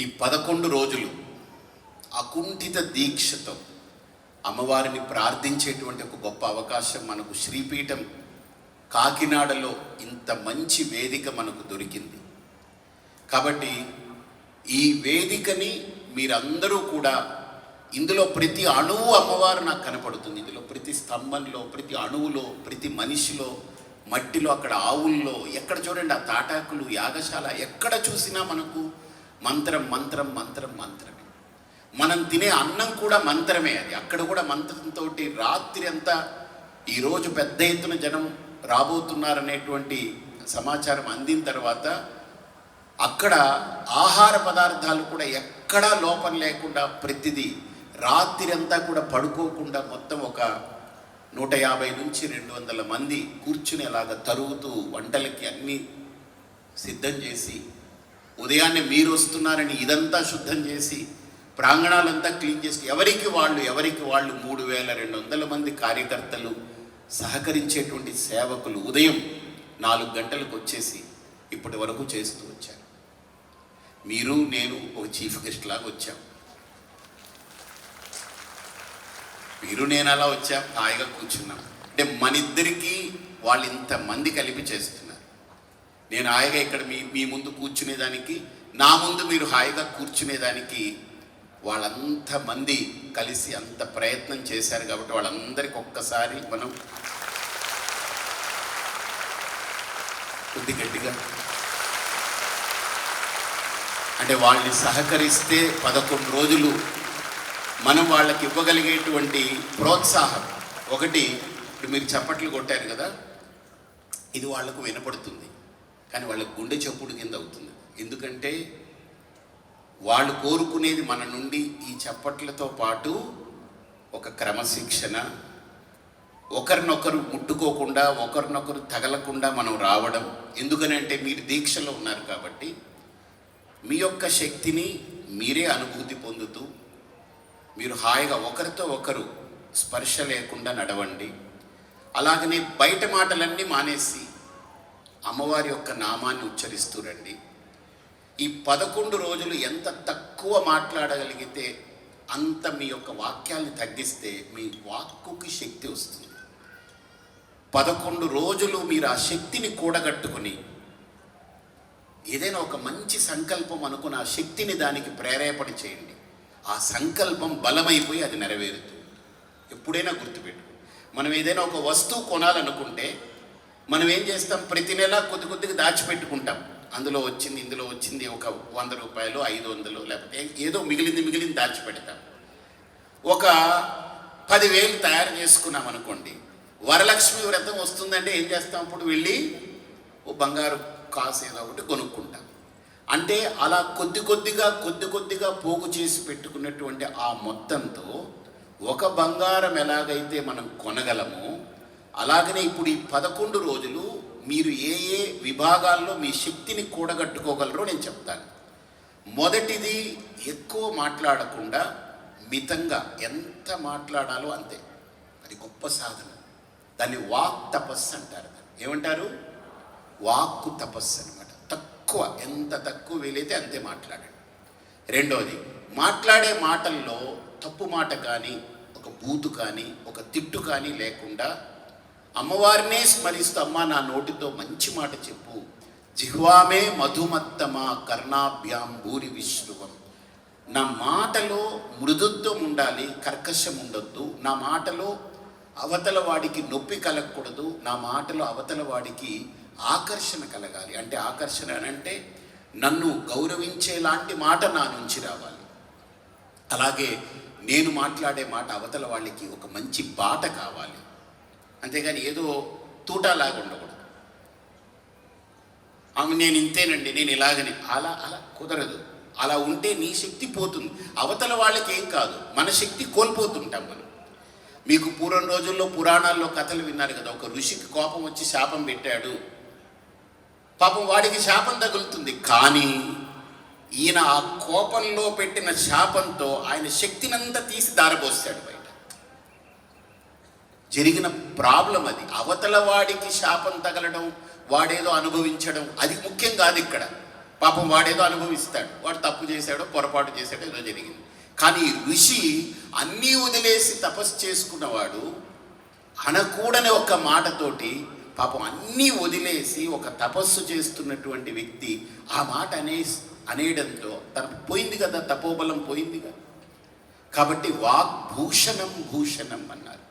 ఈ పదకొండు రోజులు అకుంఠిత దీక్షతో అమ్మవారిని ప్రార్థించేటువంటి ఒక గొప్ప అవకాశం మనకు శ్రీపీఠం కాకినాడలో ఇంత మంచి వేదిక మనకు దొరికింది. కాబట్టి ఈ వేదికని మీరందరూ కూడా ఇందులో ప్రతి అణువు అమ్మవారు నాకు కనపడుతుంది. ఇందులో ప్రతి స్తంభంలో ప్రతి అణువులో ప్రతి మనిషిలో మట్టిలో అక్కడ ఆవుల్లో ఎక్కడ చూడండి ఆ తాటాకులు యాగశాల ఎక్కడ చూసినా మనకు మంత్రం మంత్రం మంత్రం మంత్రమే. మనం తినే అన్నం కూడా మంత్రమే అది. అక్కడ కూడా మంత్రంతో రాత్రి అంతా ఈరోజు పెద్ద ఎత్తున జనం రాబోతున్నారనేటువంటి సమాచారం అందిన తర్వాత అక్కడ ఆహార పదార్థాలు కూడా ఎక్కడా లోపం లేకుండా ప్రతిదీ రాత్రి అంతా కూడా పడుకోకుండా మొత్తం ఒక నూట యాభై నుంచి రెండు వందల మంది కూర్చునేలాగా తరుగుతూ వంటలకి అన్నీ సిద్ధం చేసి ఉదయాన్నే మీరు వస్తున్నారని ఇదంతా శుద్ధం చేసి ప్రాంగణాలంతా క్లీన్ చేసి ఎవరికి వాళ్ళు ఎవరికి వాళ్ళు మూడు వేల రెండు వందల మంది కార్యకర్తలు సహకరించేటువంటి సేవకులు ఉదయం నాలుగు గంటలకు వచ్చేసి ఇప్పటి వరకు చేస్తూ వచ్చారు. మీరు నేను ఒక చీఫ్ గెస్ట్ లాగా వచ్చాం. మీరు నేను అలా వచ్చాం. హాయిగా కూర్చున్నాం. అంటే మనిద్దరికీ వాళ్ళు ఇంతమంది కలిపి చేస్తున్నారు. నేను హాయిగా ఇక్కడ మీ మీ ముందు కూర్చునేదానికి నా ముందు మీరు హాయిగా కూర్చునేదానికి వాళ్ళంత మంది కలిసి అంత ప్రయత్నం చేశారు కాబట్టి వాళ్ళందరికి ఒక్కసారి మనం కొద్ది గట్టిగా అంటే వాళ్ళని సహకరిస్తే పదకొండు రోజులు మనం వాళ్ళకి ఇవ్వగలిగేటువంటి ప్రోత్సాహం. ఒకటి ఇప్పుడు మీరు చప్పట్లు కొట్టారు కదా ఇది వాళ్ళకు వినపడుతుంది. కానీ వాళ్ళ గుండె చప్పుడు కింద అవుతుంది. ఎందుకంటే వాళ్ళు కోరుకునేది మన నుండి ఈ చప్పట్లతో పాటు ఒక క్రమశిక్షణ ఒకరినొకరు ముట్టుకోకుండా ఒకరినొకరు తగలకుండా మనం రావడం. ఎందుకనంటే మీరు దీక్షలో ఉన్నారు కాబట్టి మీ యొక్క శక్తిని మీరే అనుభూతి పొందుతూ మీరు హాయిగా ఒకరితో ఒకరు స్పర్శ లేకుండా నడవండి. అలాగనే బయట మాటలన్నీ మానేసి అమ్మవారి యొక్క నామాన్ని ఉచ్చరిస్తూ రండి. ఈ పదకొండు రోజులు ఎంత తక్కువ మాట్లాడగలిగితే అంత మీ యొక్క వాక్యాన్ని తగ్గిస్తే మీ వాక్కుకి శక్తి వస్తుంది. పదకొండు రోజులు మీరు ఆ శక్తిని కూడగట్టుకుని ఏదైనా ఒక మంచి సంకల్పం అనుకుని ఆ శక్తిని దానికి ప్రేరేపణ చేయండి. ఆ సంకల్పం బలమైపోయి అది నెరవేరుతుంది. ఎప్పుడైనా గుర్తుపెట్టు మనం ఏదైనా ఒక వస్తువు కొనాలనుకుంటే మనం ఏం చేస్తాం? ప్రతి నెల కొద్ది కొద్దిగా దాచిపెట్టుకుంటాం. అందులో వచ్చింది ఇందులో వచ్చింది ఒక వంద రూపాయలు ఐదు వందలు లేకపోతే ఏదో మిగిలింది మిగిలింది దాచిపెడతాం. ఒక పదివేలు తయారు చేసుకున్నాం అనుకోండి వరలక్ష్మి వ్రతం వస్తుందంటే ఏం చేస్తాం? అప్పుడు వెళ్ళి ఓ బంగారు కాసు ఏదో ఒకటి కొనుక్కుంటాం. అంటే అలా కొద్ది కొద్దిగా కొద్ది కొద్దిగా పోగు చేసి పెట్టుకున్నటువంటి ఆ మొత్తంతో ఒక బంగారం ఎలాగైతే మనం కొనగలమో అలాగనే ఇప్పుడు ఈ పదకొండు రోజులు మీరు ఏ ఏ విభాగాల్లో మీ శక్తిని కూడగట్టుకోగలరో నేను చెప్తాను. మొదటిది ఎక్కువ మాట్లాడకుండా మితంగా ఎంత మాట్లాడాలో అంతే. అది గొప్ప సాధన. దాన్ని వాక్ తపస్సు అంటారు ఏమంటారు? వాక్కు తపస్సు అనమాట తక్కువ ఎంత తక్కువ వీలైతే అంతే మాట్లాడండి. రెండోది మాట్లాడే మాటల్లో తప్పు మాట కానీ ఒక బూతు కానీ ఒక తిట్టు కానీ లేకుండా అమ్మవారినే స్మరిస్తూ నా నోటితో మంచి మాట చెప్పు. జిహ్వామే మధుమత్తమ కర్ణాభ్యాం భూరి విశ్రువం. నా మాటలో మృదుత్వం ఉండాలి కర్కశం ఉండొద్దు. నా మాటలో అవతల వాడికి నొప్పి కలగకూడదు. నా మాటలో అవతల వాడికి ఆకర్షణ కలగాలి. అంటే ఆకర్షణ అని అంటే నన్ను గౌరవించేలాంటి మాట నా నుంచి రావాలి. అలాగే నేను మాట్లాడే మాట అవతల వాళ్ళకి ఒక మంచి బాట కావాలి. అంతేగాని ఏదో తూటాలాగా ఉండకూడదు. ఆమె నేను ఇంతేనండి నేను ఇలాగని అలా అలా కుదరదు. అలా ఉంటే నీ శక్తి పోతుంది. అవతల వాళ్ళకి ఏం కాదు మన శక్తి కోల్పోతుంటాం మనం. మీకు పూర్వం రోజుల్లో పురాణాల్లో కథలు విన్నారు కదా ఒక ఋషికి కోపం వచ్చి శాపం పెట్టాడు. పాపం వాడికి శాపం తగులుతుంది. కానీ ఈయన ఆ కోపంలో పెట్టిన శాపంతో ఆయన శక్తినంతా తీసి దారపోస్తాడు పై జరిగిన ప్రాబ్లం అది. అవతల వాడికి శాపం తగలడం వాడేదో అనుభవించడం అది ముఖ్యం కాదు ఇక్కడ. పాపం వాడేదో అనుభవిస్తాడు. వాడు తప్పు చేశాడో పొరపాటు చేశాడో ఏదో జరిగింది. కానీ ఋషి అన్నీ వదిలేసి తపస్సు చేసుకున్నవాడు అనకూడని ఒక మాటతోటి పాపం అన్నీ వదిలేసి ఒక తపస్సు చేస్తున్నటువంటి వ్యక్తి ఆ మాట అనే అనేయడంతో తనకు పోయింది కదా తపోబలం పోయింది కదా కాబట్టి వాక్ భూషణం భూషణం అన్నారు.